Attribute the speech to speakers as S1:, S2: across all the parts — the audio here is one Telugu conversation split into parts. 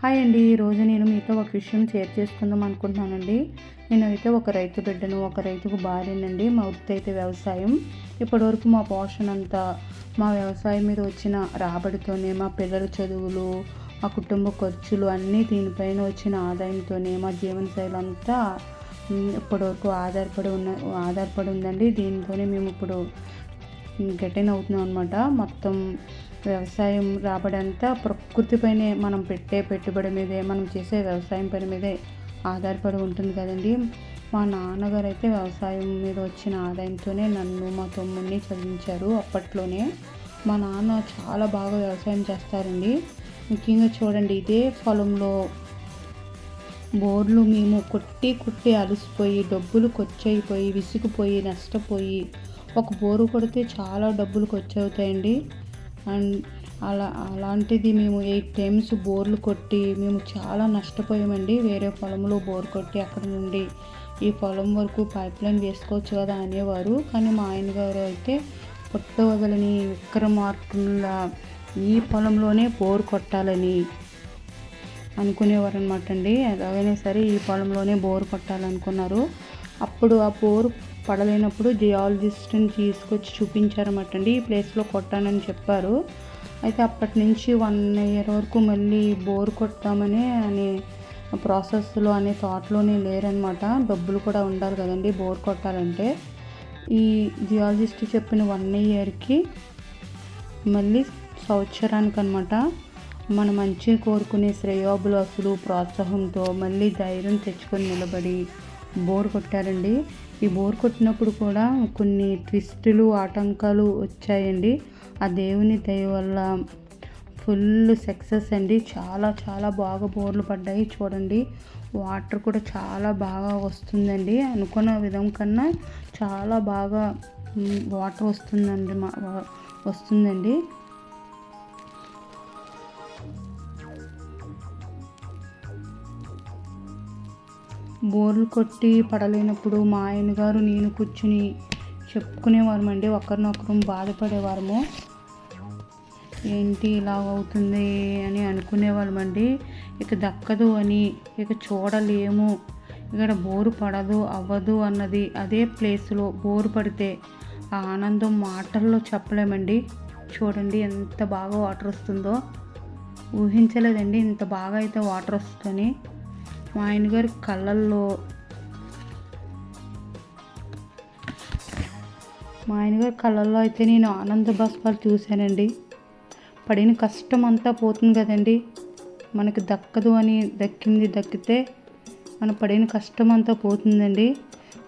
S1: హాయ్ అండి. ఈరోజు నేను మీతో ఒక విషయం షేర్ చేసుకుందాం అనుకుంటున్నానండి. నేనైతే ఒక రైతు బిడ్డను ఒక రైతుకు భార్యనండి. మా వృత్తి అయితే వ్యవసాయం. ఇప్పటివరకు మా పోషణ అంతా మా వ్యవసాయం మీద వచ్చిన రాబడితోనే మా పిల్లల చదువులు మా కుటుంబ ఖర్చులు అన్నీ దీనిపైన వచ్చిన ఆదాయంతోనే మా జీవనశైలి అంతా ఇప్పటివరకు ఆధారపడి ఉన్న ఆధారపడి ఉందండి. దీనితోనే మేము ఇప్పుడు గెటైన్ అవుతున్నాం అనమాట మొత్తం వ్యవసాయం రాబడి అంతా ప్రకృతిపైనే మనం పెట్టే పెట్టుబడి మీదే మనం చేసే వ్యవసాయం పని మీదే ఆధారపడి ఉంటుంది కదండి. మా నాన్నగారు అయితే వ్యవసాయం మీద వచ్చిన ఆదాయంతోనే నన్ను మా తమ్ముడిని చదివించారు అప్పట్లోనే. మా నాన్న చాలా బాగా వ్యవసాయం చేస్తారండి. ముఖ్యంగా చూడండి ఇదే పొలంలో బోర్లు మేము కొట్టి కొట్టి అలసిపోయి డబ్బులు ఖర్చయిపోయి విసిగిపోయి నష్టపోయి ఒక బోరు కొడితే చాలా డబ్బులు ఖర్చు అవుతాయండి. అండ్ అలా అలాంటిది మేము ఎయిట్ టైమ్స్ బోర్లు కొట్టి మేము చాలా నష్టపోయామండి. వేరే పొలంలో బోర్ కొట్టి అక్కడ నుండి ఈ పొలం వరకు పైప్ లైన్ వేసుకోవచ్చు కదా అనేవారు. కానీ మా ఆయన గారు అయితే పుట్ట వదలని విక్రమార్కుల ఈ పొలంలోనే బోర్ కొట్టాలని అనుకునేవారు అనమాట అండి. ఎలాగైనా సరే ఈ పొలంలోనే బోర్ కొట్టాలనుకున్నారు. అప్పుడు ఆ బోర్ పడలేనప్పుడు జియాలజిస్ట్ని తీసుకొచ్చి చూపించారన్నమాట అండి ఈ ప్లేస్లో కొట్టానని చెప్పారు. అయితే అప్పటి నుంచి వన్ ఇయర్ వరకు మళ్ళీ బోర్ కొట్టామని అనే ప్రాసెస్లో అనే థాట్లోనే లేరనమాట డబ్బులు కూడా ఉండాలి కదండి బోర్ కొట్టాలంటే. ఈ జియాలజిస్ట్ చెప్పిన వన్ ఇయర్కి మళ్ళీ సంవత్సరానికి అనమాట మన మంచి కోరుకునే శ్రేయోభిలాసులు ప్రోత్సాహంతో మళ్ళీ ధైర్యం తెచ్చుకొని నిలబడి బోర్ కొట్టారండి. ఈ బోర్ కొట్టినప్పుడు కూడా కొన్ని ట్విస్టులు ఆటంకాలు వచ్చాయండి. ఆ దేవుని దయ వల్ల ఫుల్ సక్సెస్ అండి. చాలా చాలా బాగా బోర్లు పడ్డాయి చూడండి. వాటర్ కూడా చాలా బాగా వస్తుందండి. అనుకున్న విధం కన్నా చాలా బాగా వాటర్ వస్తుందండి మా వస్తుందండి. బోర్లు కొట్టి పడలేనప్పుడు మా ఆయన గారు నేను కూర్చుని చెప్పుకునేవారమండి. ఒకరినొకరు బాధపడేవారము. ఏంటి ఇలా అవుతుంది అని అనుకునేవాళ్ళమండి. ఇక దక్కదు అని ఇక చూడలేము. ఇక్కడ బోరు పడదు అవ్వదు అన్నది అదే ప్లేస్లో బోరు పడితే ఆ ఆనందం మాటల్లో చెప్పలేమండి. చూడండి ఎంత బాగా వాటర్ వస్తుందో. ఊహించలేదండి ఇంత బాగా అయితే వాటర్ వస్తుందని. మా ఆయన గారి కళ్ళల్లో. మా ఆయన గారి కళ్ళల్లో అయితే నేను ఆనంద బాష్పాలు చూశానండి. పడిన కష్టం అంతా పోతుంది కదండి. మనకి దక్కదు అని దక్కింది దక్కితే మన పడిన కష్టం అంతా పోతుందండి.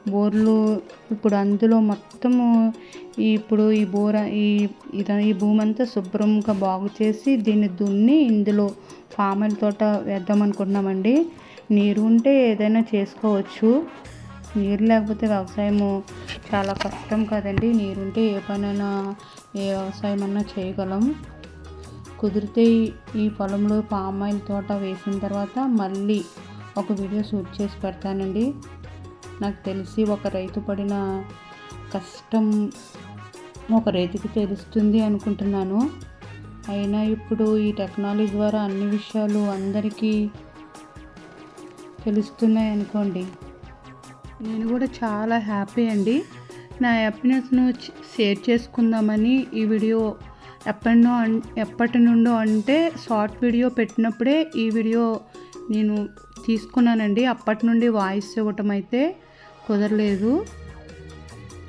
S1: బోర్లు ఇప్పుడు అందులో మొత్తము ఇప్పుడు ఈ బోర ఈ ఇద ఈ భూమి అంతా శుభ్రంగా బాగు చేసి దీన్ని దున్ని ఇందులో పామాయిల్ తోట వేద్దాం అనుకుంటున్నామండి. నీరు ఉంటే ఏదైనా చేసుకోవచ్చు. నీరు లేకపోతే వ్యవసాయము చాలా కష్టం కదండి. నీరుంటే ఏ పనైనా ఏ వ్యవసాయం అన్నా చేయగలం. కుదిరితే ఈ- ఈ పొలంలో పామాయిల్ తోట వేసిన తర్వాత మళ్ళీ ఒక వీడియో షూట్ చేసి పెడతానండి. నాకు తెలిసి ఒక రైతు పడిన కష్టం ఒక రైతుకి తెలుస్తుంది అనుకుంటున్నాను. అయినా ఇప్పుడు ఈ టెక్నాలజీ ద్వారా అన్ని విషయాలు అందరికీ తెలుస్తున్నాయి అనుకోండి. నేను కూడా చాలా హ్యాపీ అండి. నా హ్యాపీనెస్ను షేర్ చేసుకుందామని ఈ వీడియో ఎప్పటినో అన్- ఎప్పటి నుండో అంటే షార్ట్ వీడియో పెట్టినప్పుడే ఈ వీడియో నేను తీసుకున్నానండి. అప్పటి నుండి వాయిస్ ఇవ్వటం అయితే కుదరలేదు.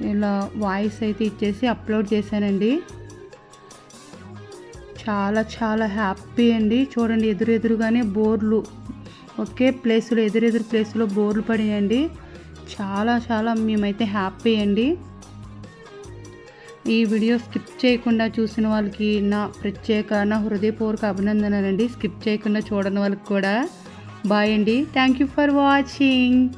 S1: ఇలా వాయిస్ అయితే ఇచ్చేసి అప్లోడ్ చేశానండి. చాలా చాలా హ్యాపీ అండి. చూడండి ఎదురెదురుగానే బోర్లు ఒకే ప్లేస్లో ఎదురెదురు ప్లేస్లో బోర్లు పడేయండి. చాలా చాలా మేమైతే హ్యాపీ అండి. ఈ వీడియో స్కిప్ చేయకుండా చూసిన వాళ్ళకి నా ప్రత్యేక నా హృదయపూర్వక అభినందనలండి. స్కిప్ చేయకుండా చూడని వాళ్ళకి కూడా. బాయ్ అండి. Thank you for watching.